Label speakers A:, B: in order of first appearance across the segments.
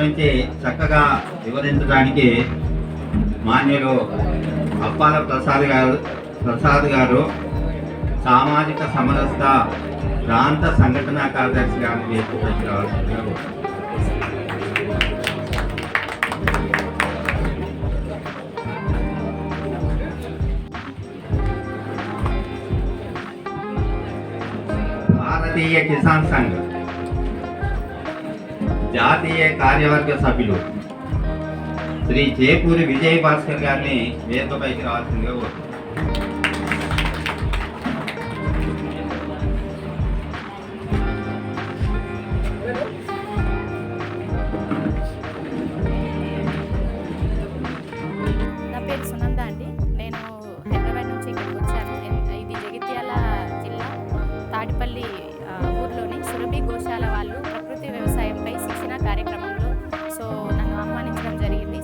A: గురించి చక్కగా వివరించడానికి మాన్యులు అప్పాల ప్రసాద్ గారు ప్రసాద్ గారు సామాజిక సమరస్త ప్రాంత సంఘటన కార్యదర్శి గారిని వేదికపైకి రావాల్సిందిగా భారతీయ కిసాన్ సంఘ్. జాతీయ కార్యవర్గ సభ్యులు శ్రీ చేపూరి విజయ భాస్కర్ గారిని వేదికపైకి రావాల్సిందిగా కోరుతున్నాను.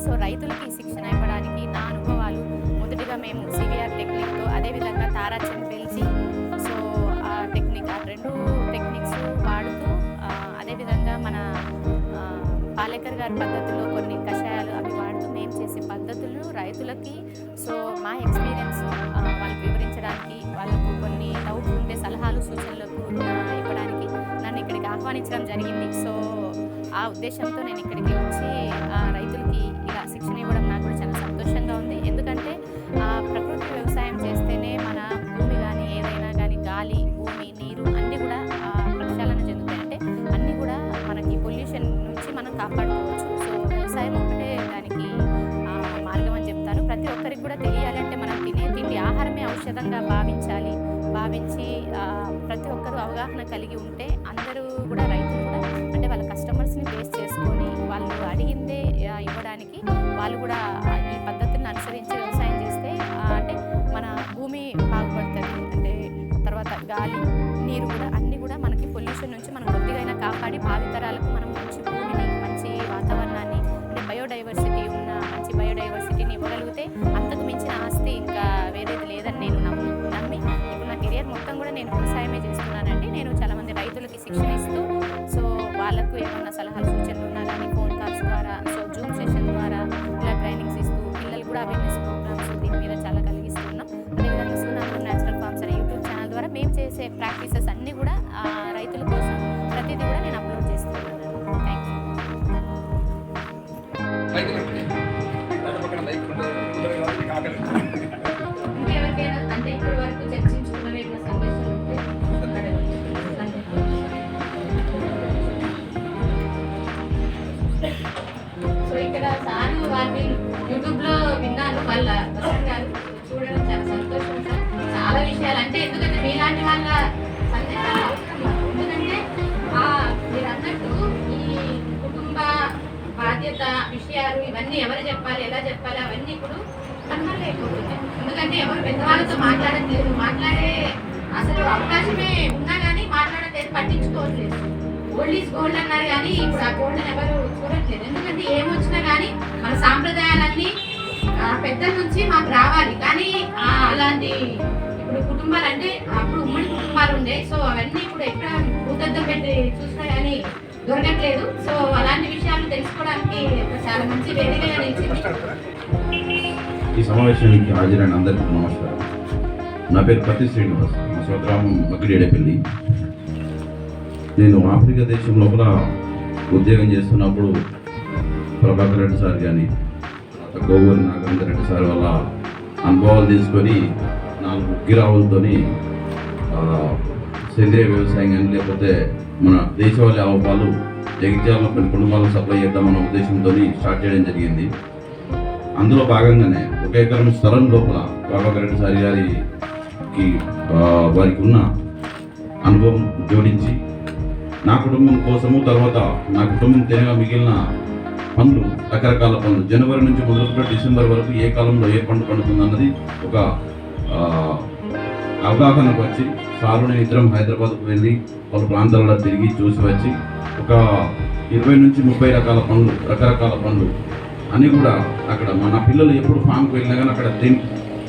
B: సో రైతులకి శిక్షణ ఇవ్వడానికి నా అనుభవాలు మొదటిగా మేము సివిఆర్ టెక్నిక్తో అదేవిధంగా తారాచంద్ పెంచి సో ఆ టెక్నిక్ ఆ రెండు టెక్నిక్స్ వాడుతూ అదేవిధంగా మన పాలేకర్ గారి పద్ధతిలో కొన్ని కషాయాలు అవి వాడుతూ మేము చేసే పద్ధతులు రైతులకి సో మా ఎక్స్పీరియన్స్ వాళ్ళకి వివరించడానికి వాళ్ళకు కొన్ని డౌట్ ఉంటే సలహాలు సూచనలకు ఇవ్వడానికి నన్ను ఇక్కడికి ఆహ్వానించడం జరిగింది. సో ఆ ఉద్దేశంతో నేను ఇక్కడికి వచ్చి రైతులు కూడా తెలియాలంటే మనం తినే తిండి ఆహారమే ఔషధంగా భావించాలి. భావించి ప్రతి ఒక్కరూ అవగాహన కలిగి ఉంటే అందరూ కూడా రైతులు కూడా అంటే వాళ్ళ కస్టమర్స్ని బేస్ చేసుకొని వాళ్ళు అడిగిందే ఇవ్వడానికి వాళ్ళు కూడా ఈ పద్ధతిని అనుసరించి వ్యవసాయం చేస్తే అంటే మన భూమి బాగుపడుతుంది. అంటే తర్వాత గాలి నీరు కూడా అన్నీ కూడా మనకి పొల్యూషన్ నుంచి మనం కొద్దిగైనా కాపాడి భావితరాలకు మనం మంచి భూమిని మంచి వాతావరణాన్ని అంటే బయోడైవర్సిటీ ఉన్న మంచి బయోడైవర్సిటీ ఇవ్వగలిగితే అంతకు మించిన ఆస్తి ఇంకా వేరేది లేదని నేను నమ్ము నమ్మి ఇప్పుడు నా కెరియర్ మొత్తం కూడా నేను వ్యవసాయమే చేస్తున్నానండి. నేను చాలామంది రైతులకి శిక్షణ ఇస్తూ సో వాళ్ళకు ఏమన్నా సలహాలు సూచనలు ఉన్నా కానీ ఫోన్ కాల్స్ ద్వారా సో జూమ్ సెషన్ ద్వారా ఇలా ట్రైనింగ్స్ ఇస్తూ పిల్లలు కూడా అవేర్నెస్ ప్రోగ్రామ్స్ దీని మీద చాలా కలిగిస్తున్నాం. అదేవిధంగా సునామం న్యాచురల్ ఫార్మ్స్ అనే యూట్యూబ్ ఛానల్ ద్వారా మేము చేసే ప్రాక్టీసెస్ వాళ్ళ వసంత్ గారు చూడడం చాలా సంతోషం సార్. చాలా విషయాలు అంటే ఎందుకంటే మీలాంటి వాళ్ళ సందేశాలు అవసరం మాకు. ఎందుకంటే మీరు అన్నట్టు ఈ కుటుంబ బాధ్యత విషయాలు ఇవన్నీ ఎవరు చెప్పాలి ఎలా చెప్పాలి అవన్నీ ఇప్పుడు కనబడలేకపోతున్నాయి. ఎందుకంటే ఎవరు పెద్దవాళ్ళతో మాట్లాడట్లేదు. మాట్లాడే అసలు అవకాశమే ఉన్నా కానీ మాట్లాడట్లేదు పట్టించుకోవట్లేదు. ఓల్డ్ ఈజ్ గోల్డ్ అన్నారు కానీ ఇప్పుడు ఆ గోల్డ్ ఎవరు చూడట్లేదు. ఎందుకంటే ఏమొచ్చినా కానీ మన సాంప్రదాయాలన్నీ పెద్దల నుంచి మాకు రావాలి. కానీ అలాంటి ఇప్పుడు కుటుంబాలు అంటే అప్పుడు ఉమ్మడి కుటుంబాలు ఉండే. సో అవన్నీ ఇప్పుడు ఎక్కడ భూతద్దం పెట్టి చూసినా కానీ దొరకట్లేదు. సో అలాంటి విషయాలు తెలుసుకోవడానికి చాలా మంచి వేదికగా నిలిచింది.
C: ఈ సమావేశానికి హాజరైన అందరికీ నమస్కారం. నా పేరు పతి శ్రీనివాస్. మా స్వగ్రామం మక్కిడేడపల్లి నేను ఆఫ్రికా దేశం లోపల ఉద్యోగం చేస్తున్నప్పుడు ప్రభాకర్ రెడ్డి సార్ కానీ గోవూరు నాగేంద్ర రెడ్డి సార్ వాళ్ళ అనుభవాలు తీసుకొని నాలుగు గిరావులతోని సేంద్రియ వ్యవసాయం కానీ లేకపోతే మన దేశవాళీ ఆవు పాలు జగిత్యాలలో కొన్ని కుటుంబాలకు సప్లై చేద్దామన్న ఉద్దేశంతో స్టార్ట్ చేయడం జరిగింది. అందులో భాగంగానే ఒక ఎకరం స్థలం లోపల ప్రభాకర్ రెడ్డి సారి గారికి వారికి ఉన్న అనుభవం జోడించి నా కుటుంబం కోసము తర్వాత నా కుటుంబం తెలియగా మిగిలిన పండ్లు రకరకాల పండ్లు. జనవరి నుంచి మొదలుపెట్టి డిసెంబర్ వరకు ఏ కాలంలో ఏ పండు పండుతుంది అన్నది ఒక అవగాహనకు వచ్చి సారు నేను ఇద్దరం హైదరాబాద్కు వెళ్ళి పలు ప్రాంతాలలో తిరిగి చూసి వచ్చి ఒక ఇరవై నుంచి ముప్పై రకాల పండ్లు రకరకాల పండ్లు అని కూడా అక్కడ మన పిల్లలు ఎప్పుడు ఫామ్కి వెళ్ళినా కానీ అక్కడ తిని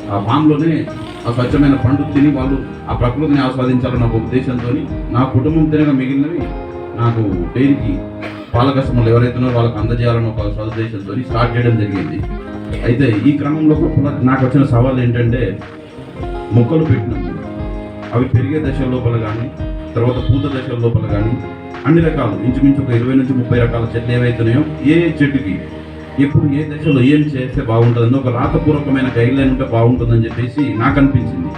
C: ఆ ఫామ్లోనే ఆ స్వచ్ఛమైన పండు తిని వాళ్ళు ఆ ప్రకృతిని ఆస్వాదించాలన్న ఒక ఉద్దేశంతో నా కుటుంబం తినగా మిగిలినవి నాకు డైరీకి పాల కస్టమర్లు ఎవరైతే ఉన్నారో వాళ్ళకి అందజేయాలని ఒక సదుద్దేశంతో స్టార్ట్ చేయడం జరిగింది. అయితే ఈ క్రమంలో కూడా నాకు వచ్చిన సవాల్ ఏంటంటే మొక్కలు పెట్టినప్పుడు అవి పెరిగే దశల లోపల కానీ తర్వాత పూత దశల లోపల కానీ అన్ని రకాలు ఇంచుమించు ఒక ఇరవై నుంచి ముప్పై రకాల చెట్లు ఏవైతున్నాయో ఏ ఏ చెట్టుకి ఎప్పుడు ఏ దశలో ఏం చేస్తే బాగుంటుందని ఒక రాతపూర్వకమైన గైడ్ లైన్ ఉంటే బాగుంటుందని చెప్పేసి నాకు అనిపించింది.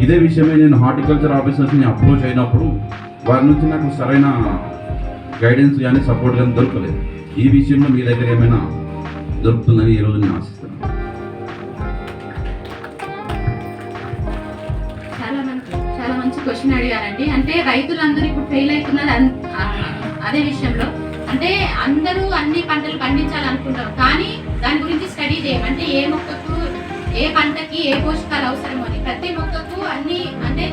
C: ఇదే విషయమే నేను హార్టికల్చర్ ఆఫీసర్స్ని అప్రోచ్ అయినప్పుడు వారి నుంచి నాకు సరైన గైడెన్స్ కానీ సపోర్ట్ కానీ దొరకలేదు. ఈ విషయంలో మీ దగ్గర ఏమైనా దొరుకుతుందని ఈరోజు నేను ఆశిస్తున్నాను.
B: చాలా మంచి చాలా మంచి క్వశ్చన్ అడిగారండి. అంటే రైతులందరూ ఇప్పుడు ఫెయిల్ అవుతున్నారు అన్- అదే విషయంలో. అంటే అందరూ అన్ని పంటలు పండించాలనుకుంటారు. కానీ దాని గురించి స్టడీ చేయం. అంటే ఏ మొక్కకు ఏ పంటకి ఏ పోషకాలు అవసరం అని. ప్రతి మొక్కకు అన్ని అంటే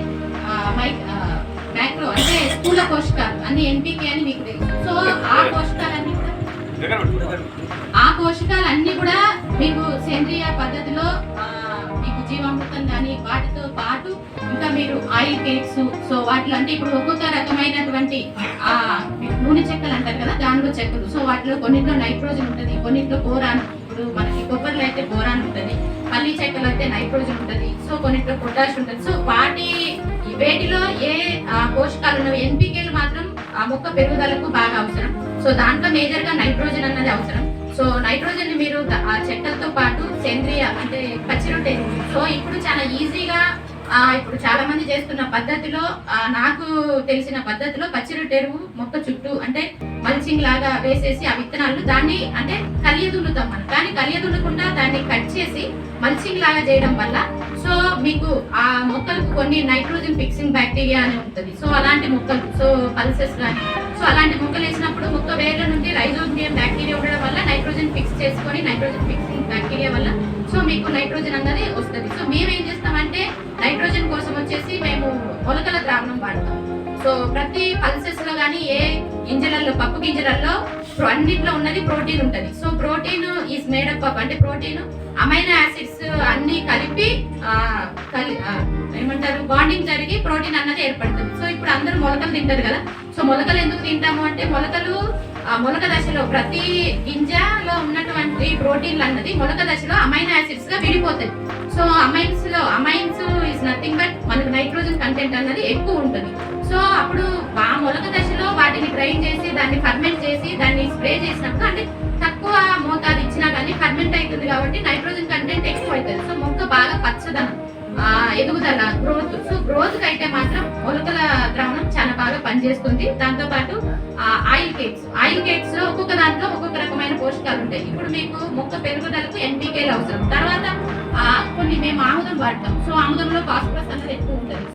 B: మైక్రో అంటే స్థూల పోషకాలు అన్ని ఎన్పికే అని మీకు తెలుసు. సో ఆ పోషకాలన్నీ కూడా
D: పోషకాలు పెట్టు,
B: ఆ పోషకాలన్నీ కూడా మీకు సేంద్రియ పద్ధతిలో మీకు జీవామృతం కానీ వాటితో పాటు ఇంకా మీరు ఆయిల్ కేక్స్ సో వాటిలో అంటే ఇప్పుడు ఒక్కొక్క రకమైనటువంటి నూనె చెక్కలు అంటారు కదా దానిలో చెక్కలు. సో వాటిలో కొన్నిట్లో నైట్రోజన్ ఉంటుంది కొన్నిట్లో బోరాన్ ఇప్పుడు మనకి కొబ్బరిలో అయితే బోరాన్ ఉంటుంది పల్లి చెక్కలు అయితే నైట్రోజన్ ఉంటుంది సో కొన్నిట్లో పొటాష్ ఉంటుంది. సో వాటి వేటిలో ఏ పోషకాలు ఉన్నవి? ఎన్పికేలు మాత్రం ఆ మొక్క పెరుగుదలకు బాగా అవసరం. సో దాంట్లో మేజర్గా నైట్రోజన్ అన్నది అవసరం. సో నైట్రోజన్ మీరు ఆ చెక్కలతో పాటు సేంద్రియ అంటే పచ్చి సో ఇప్పుడు చాలా ఈజీగా ఇప్పుడు చాలా మంది చేస్తున్న పద్ధతిలో నాకు తెలిసిన పద్ధతిలో పచ్చిరొట్టె ఎరువు మొక్క చుట్టూ అంటే మల్చింగ్ లాగా వేసేసి ఆ విత్తనాలు దాన్ని అంటే కలియదుల్లుతాం మనం. కానీ కలియదుల్లకుండా దాన్ని కట్ చేసి మల్చింగ్ లాగా చేయడం వల్ల సో మీకు ఆ మొక్కలకు కొన్ని నైట్రోజన్ ఫిక్సింగ్ బ్యాక్టీరియా అని ఉంటుంది. సో అలాంటి మొక్కలు సో పల్సెస్ కానీ సో అలాంటి మొక్కలు వేసినప్పుడు మొక్క వేర్ల నుండి రైజోబియం బ్యాక్టీరియా ఉండడం వల్ల నైట్రోజన్ ఫిక్స్ చేసుకొని నైట్రోజన్ ఫిక్సింగ్ బ్యాక్టీరియా వల్ల సో మీకు నైట్రోజన్ అన్నది వస్తుంది. సో మేము ఏం చేస్తామంటే నైట్రోజన్ కోసం వచ్చేసి మేము మొలకల ద్రావణం వాడతాం. సో ప్రతి పల్సెస్లో కానీ ఏ గింజలలో పప్పు గింజలలో అన్నిట్లో ఉన్నది ప్రోటీన్ ఉంటుంది. So protein is made up up అంటే ప్రోటీన్ అమైనో యాసిడ్స్ అన్ని కలిపి ఏమంటారు బాండింగ్ జరిగి ప్రోటీన్ అన్నది ఏర్పడుతుంది. సో ఇప్పుడు అందరూ మొలకలు తింటారు కదా సో మొలకలు ఎందుకు తింటాము అంటే మొలకలు ఆ మొలక దశలో ప్రతి గింజలో ఉన్నటువంటి ప్రోటీన్లు అన్నది మొలక దశలో అమైన్ యాసిడ్స్గా విడిపోతాయి. సో అమైన్స్లో అమైన్స్ ఇస్ నథింగ్ బట్ మనకు నైట్రోజన్ కంటెంట్ అన్నది ఎక్కువ ఉంటుంది. సో అప్పుడు ఆ మొలక దశలో వాటిని గ్రైండ్ చేసి దాన్ని ఫర్మెంట్ చేసి దాన్ని స్ప్రే చేసినప్పుడు అంటే తక్కువ మోతాదు ఇచ్చినా కానీ ఫర్మెంట్ అవుతుంది కాబట్టి నైట్రోజన్ కంటెంట్ ఎక్కువ అవుతుంది. సో మొక్క బాగా పచ్చదనం ఎదుగుదల గ్రోత్ సో గ్రోత్ అయితే మాత్రం మొలకల ద్రావణం బాగా పనిచేస్తుంది. దాంతో పాటు ఆయిల్ కేక్స్. ఆయిల్ కేక్స్లో ఒక్కొక్క దాంట్లో ఒక్కొక్క రకమైన పోషకాలు ఉంటాయి. ఇప్పుడు మీకు మొక్క పెరుగుదలకు ఎన్పీకేలు అవసరం. తర్వాత కొన్ని మేము ఆముదం వాడతాం. సో ఆముదంలో ఫాస్ఫరస్ అనేది ఎక్కువ ఉంటుంది.